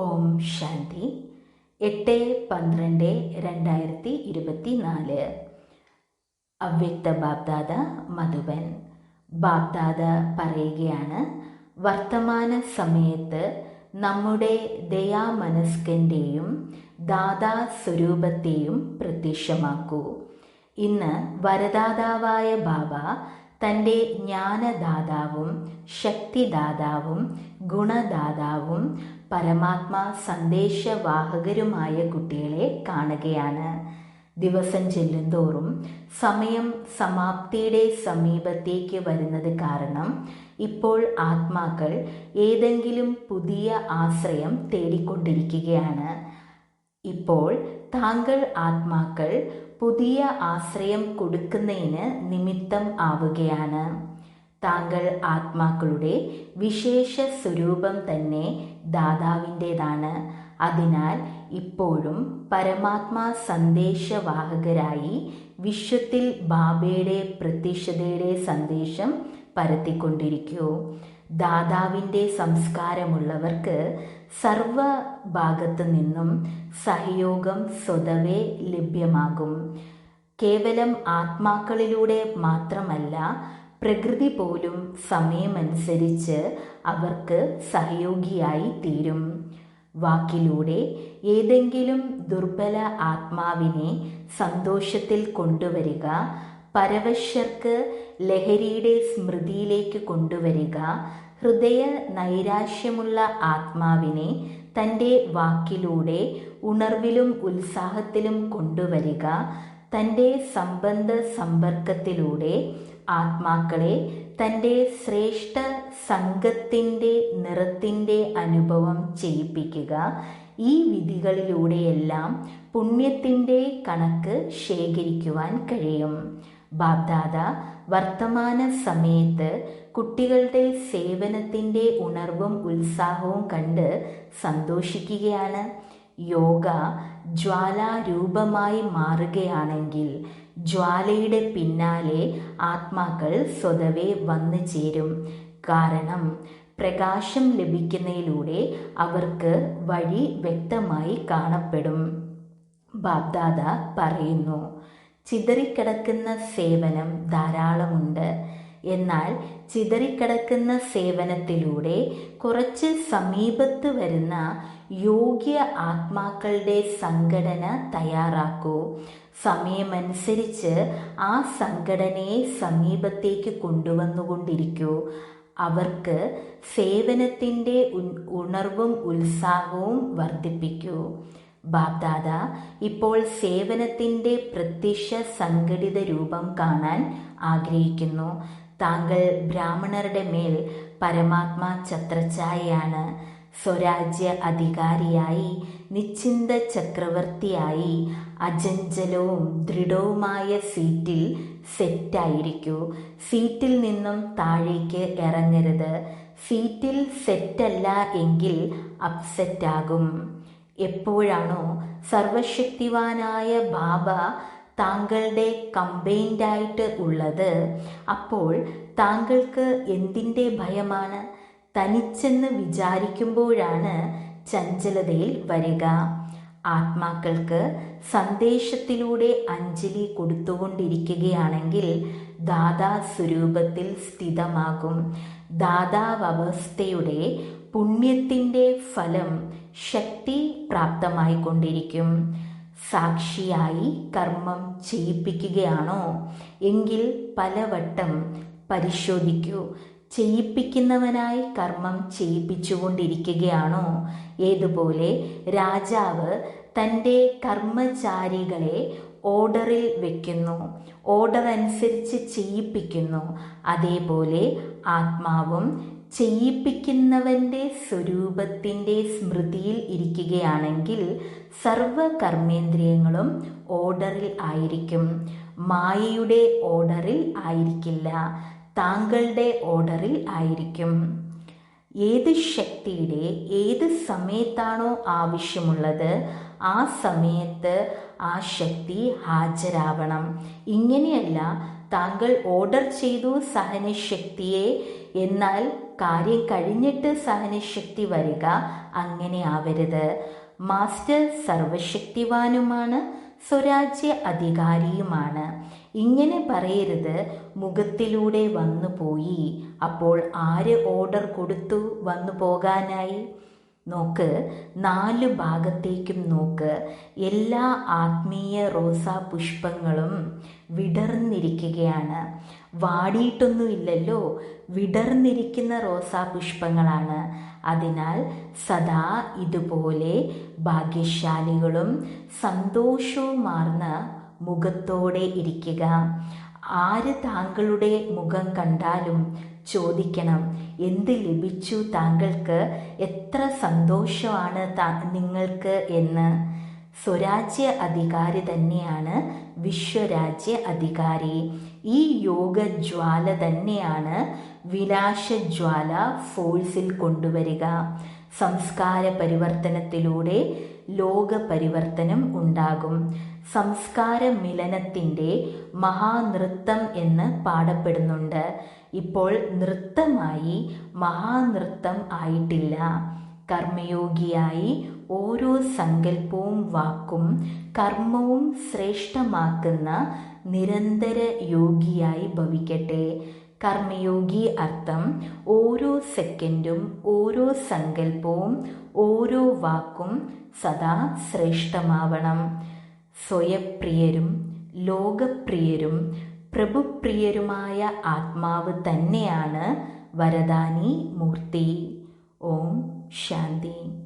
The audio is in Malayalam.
ഓം ശാന്തി. എട്ട് പന്ത്രണ്ട് രണ്ടായിരത്തി ഇരുപത്തി നാല് അവ്യക്ത ബാബ്ദാദ മധുബൻ. ബാബ്ദാദ പറയുകയാണ് വർത്തമാന സമയത്ത് നമ്മുടെ ദയാമനസ്കന്റെയും ദാദാ സ്വരൂപത്തെയും പ്രത്യക്ഷമാക്കൂ. ഇന്ന് വരദാതാവായ ബാബ തന്റെ ജ്ഞാനദാതാവും ശക്തിദാതാവും ഗുണദാതാവും പരമാത്മാ സന്ദേശവാഹകരുമായ കുട്ടികളെ കാണുകയാണ്. ദിവസം ചെല്ലുന്തോറും സമയം സമാപ്തിയുടെ സമീപത്തേക്ക് വരുന്നത് കാരണം ഇപ്പോൾ ആത്മാക്കൾ ഏതെങ്കിലും പുതിയ ആശ്രയം തേടിക്കൊണ്ടിരിക്കുകയാണ്. ഇപ്പോൾ താങ്കൾ ആത്മാക്കൾ പുതിയ ആശ്രയം കൊടുക്കുന്നതിന് നിമിത്തം ആവുകയാണ്. താങ്കൾ ആത്മാക്കളുടെ വിശേഷ സ്വരൂപം തന്നെ ദാതാവിന്റെതാണ്. അതിനാൽ ഇപ്പോഴും പരമാത്മാ സന്ദേശവാഹകരായി വിശ്വത്തിൽ ബാബയുടെ പ്രത്യക്ഷതയുടെ സന്ദേശം പരത്തിക്കൊണ്ടിരിക്കൂ. ദാതാവിന്റെ സംസ്കാരമുള്ളവർക്ക് സർവ ഭാഗത്തു നിന്നും സഹയോഗം സ്വതവേ ലഭ്യമാകും. കേവലം ആത്മാക്കളിലൂടെ മാത്രമല്ല പ്രകൃതി പോലും സമയമനുസരിച്ച് അവർക്ക് സഹയോഗിയായി തീരും. വാക്കിലൂടെ ഏതെങ്കിലും ദുർബല ആത്മാവിനെ സന്തോഷത്തിൽ കൊണ്ടുവരിക പരവശ്യർക്ക് ലഹരിയുടെ സ്മൃതിയിലേക്ക് കൊണ്ടുവരിക ഹൃദയ നൈരാശ്യമുള്ള ആത്മാവിനെ തന്റെ വാക്കിലൂടെ ഉണർവിലും ഉത്സാഹത്തിലും കൊണ്ടുവരിക തന്റെ സംബന്ധ സമ്പർക്കത്തിലൂടെ ആത്മാക്കളെ തന്റെ ശ്രേഷ്ഠ സംഘത്തിന്റെ നിറത്തിന്റെ അനുഭവം ചെയ്യിപ്പിക്കുക. ഈ വിധികളിലൂടെയെല്ലാം പുണ്യത്തിന്റെ കണക്ക് ശേഖരിക്കുവാൻ കഴിയും. ബാബ്ദാദ വർത്തമാന സമയത്ത് കുട്ടികളുടെ സേവനത്തിന്റെ ഉണർവും ഉത്സാഹവും കണ്ട് സന്തോഷിക്കുകയാണ്. യോഗ ജ്വാലാരൂപമായി മാറുകയാണെങ്കിൽ ജ്വാലയുടെ പിന്നാലെ ആത്മാക്കൾ സ്വതവേ വന്നു ചേരും. കാരണം പ്രകാശം ലഭിക്കുന്നതിലൂടെ അവർക്ക് വഴി വ്യക്തമായി കാണപ്പെടും. ബാബ്ദാദ പറയുന്നു ചിതറിക്കിടക്കുന്ന സേവനം ധാരാളമുണ്ട്. എന്നാൽ ചിതറിക്കിടക്കുന്ന സേവനത്തിലൂടെ കുറച്ച് സമീപത്ത് വരുന്ന യോഗ്യ ആത്മാക്കളുടെ സംഘടന തയ്യാറാക്കൂ. സമയമനുസരിച്ച് ആ സംഘടനയെ സമീപത്തേക്ക് കൊണ്ടുവന്നുകൊണ്ടിരിക്കൂ. അവർക്ക് സേവനത്തിന്റെ ഉണർവും ഉത്സാഹവും വർദ്ധിപ്പിക്കൂ. ബാബ്ദാദ ഇപ്പോൾ സേവനത്തിന്റെ പ്രത്യക്ഷ സംഘടിത രൂപം കാണാൻ ആഗ്രഹിക്കുന്നു. താങ്കൾ ബ്രാഹ്മണരുടെ മേൽ പരമാത്മാ ഛത്രഛായയാണ്. സ്വരാജ്യ അധികാരിയായി നിശ്ചിന്ത ചക്രവർത്തിയായി അജഞ്ചലവും ദൃഢവുമായ സീറ്റിൽ സെറ്റായിരിക്കൂ. സീറ്റിൽ നിന്നും താഴേക്ക് ഇറങ്ങരുത്. സീറ്റിൽ സെറ്റല്ല എങ്കിൽ അപ്സെറ്റാകും. എപ്പോഴാണോ സർവശക്തിവാനായ ബാബ താങ്കളുടെ കമ്പൈൻഡായിട്ട് ഉള്ളത്. അപ്പോൾ താങ്കൾക്ക് എന്തിന്റെ ഭയമാണ്? തനിച്ചെന്ന് വിചാരിക്കുമ്പോഴാണ് ചഞ്ചലതയിൽ വരിക. ആത്മാക്കൾക്ക് സന്ദേശത്തിലൂടെ അഞ്ജലി കൊടുത്തുകൊണ്ടിരിക്കുകയാണെങ്കിൽ ദാദാ സ്വരൂപത്തിൽ സ്ഥിതമാകും. ദാതാവസ്ഥയുടെ പുണ്യത്തിന്റെ ഫലം ശക്തി പ്രാപ്തമായിക്കൊണ്ടിരിക്കും. സാക്ഷിയായി കർമ്മം ചെയ്യിപ്പിക്കുകയാണോ? എങ്കിൽ പലവട്ടം പരിശോധിക്കൂ. ചെയ്യിപ്പിക്കുന്നവനായി കർമ്മം ചെയ്യിപ്പിച്ചുകൊണ്ടിരിക്കുകയാണോ? ഏതുപോലെ രാജാവ് തന്റെ കർമ്മചാരികളെ ഓർഡറിൽ വെക്കുന്നു. ഓർഡർ അനുസരിച്ച് ചെയ്യിപ്പിക്കുന്നു. അതേപോലെ ആത്മാവും ചെയ്യിപ്പിക്കുന്നവന്റെ സ്വരൂപത്തിന്റെ സ്മൃതിയിൽ ഇരിക്കുകയാണെങ്കിൽ സർവ കർമ്മേന്ദ്രിയങ്ങളും ഓർഡറിൽ ആയിരിക്കും. മായയുടെ ഓർഡറിൽ ആയിരിക്കില്ല. താങ്കളുടെ ഓർഡറിൽ ആയിരിക്കും. ഏത് ശക്തിയുടെ ഏത് സമയത്താണോ ആവശ്യമുള്ളത് ആ സമയത്ത് ആ ശക്തി ഹാജരാവണം. ഇങ്ങനെയല്ല താങ്കൾ ഓർഡർ ചെയ്തു സഹനശക്തിയെ. എന്നാൽ കാര്യം കഴിഞ്ഞിട്ട് സഹനശക്തി വരിക അങ്ങനെ ആവരുത്. മാസ്റ്റർ സർവശക്തിവാനുമാണ് സ്വരാജ്യ അധികാരിയുമാണ്. ഇങ്ങനെ പറയരുത് മുഖത്തിലൂടെ വന്നു പോയി അപ്പോൾ ആര് ഓർഡർ കൊടുത്തു വന്നു പോകാനായി നോക്ക് നാല് ഭാഗത്തേക്കും നോക്ക്. എല്ലാ ആത്മീയ റോസാ പുഷ്പങ്ങളും വിടർന്നിരിക്കുകയാണ്. വാടിയിട്ടൊന്നുമില്ലല്ലോ. വിടർന്നിരിക്കുന്ന റോസാ പുഷ്പങ്ങളാണ്. അതിനാൽ സദാ ഇതുപോലെ ഭാഗ്യശാലികളും സന്തോഷവുമാർന്ന മുഖത്തോടെ ഇരിക്കുക. ആര് താങ്കളുടെ മുഖം കണ്ടാലും ചോദിക്കണം. എന്ത് ലഭിച്ചു താങ്കൾക്ക്? എത്ര സന്തോഷമാണ് നിങ്ങൾക്ക് എന്ന്. സ്വരാജ്യ അധികാരി തന്നെയാണ് വിശ്വരാജ്യ അധികാരി. ഈ യോഗജ്വാല തന്നെയാണ് വിനാശജ്വാല ഫോഴ്സിൽ കൊണ്ടുവരിക. സംസ്കാര പരിവർത്തനത്തിലൂടെ ലോക പരിവർത്തനം ഉണ്ടാകും. സംസ്കാര മിലനത്തിന്റെ മഹാനൃത്തം എന്ന് പാടപ്പെടുന്നുണ്ട്. ഇപ്പോൾ നൃത്തമായി മഹാനൃത്തം ആയിട്ടില്ല. കർമ്മയോഗിയായി ഓരോ സങ്കല്പവും വാക്കും കർമ്മവും ശ്രേഷ്ഠമാക്കുന്ന നിരന്തര യോഗിയായി ഭവിക്കട്ടെ. കർമ്മയോഗി അർത്ഥം ഓരോ സെക്കൻഡും ഓരോ സങ്കല്പവും ഓരോ വാക്കും സദാ ശ്രേഷ്ഠമാവണം. സ്വയപ്രിയരും ലോകപ്രിയരും പ്രഭുപ്രിയരുമായ ആത്മാവ് തന്നെയാണ് വരദാനി മൂർത്തി. ഓം ശാന്തി.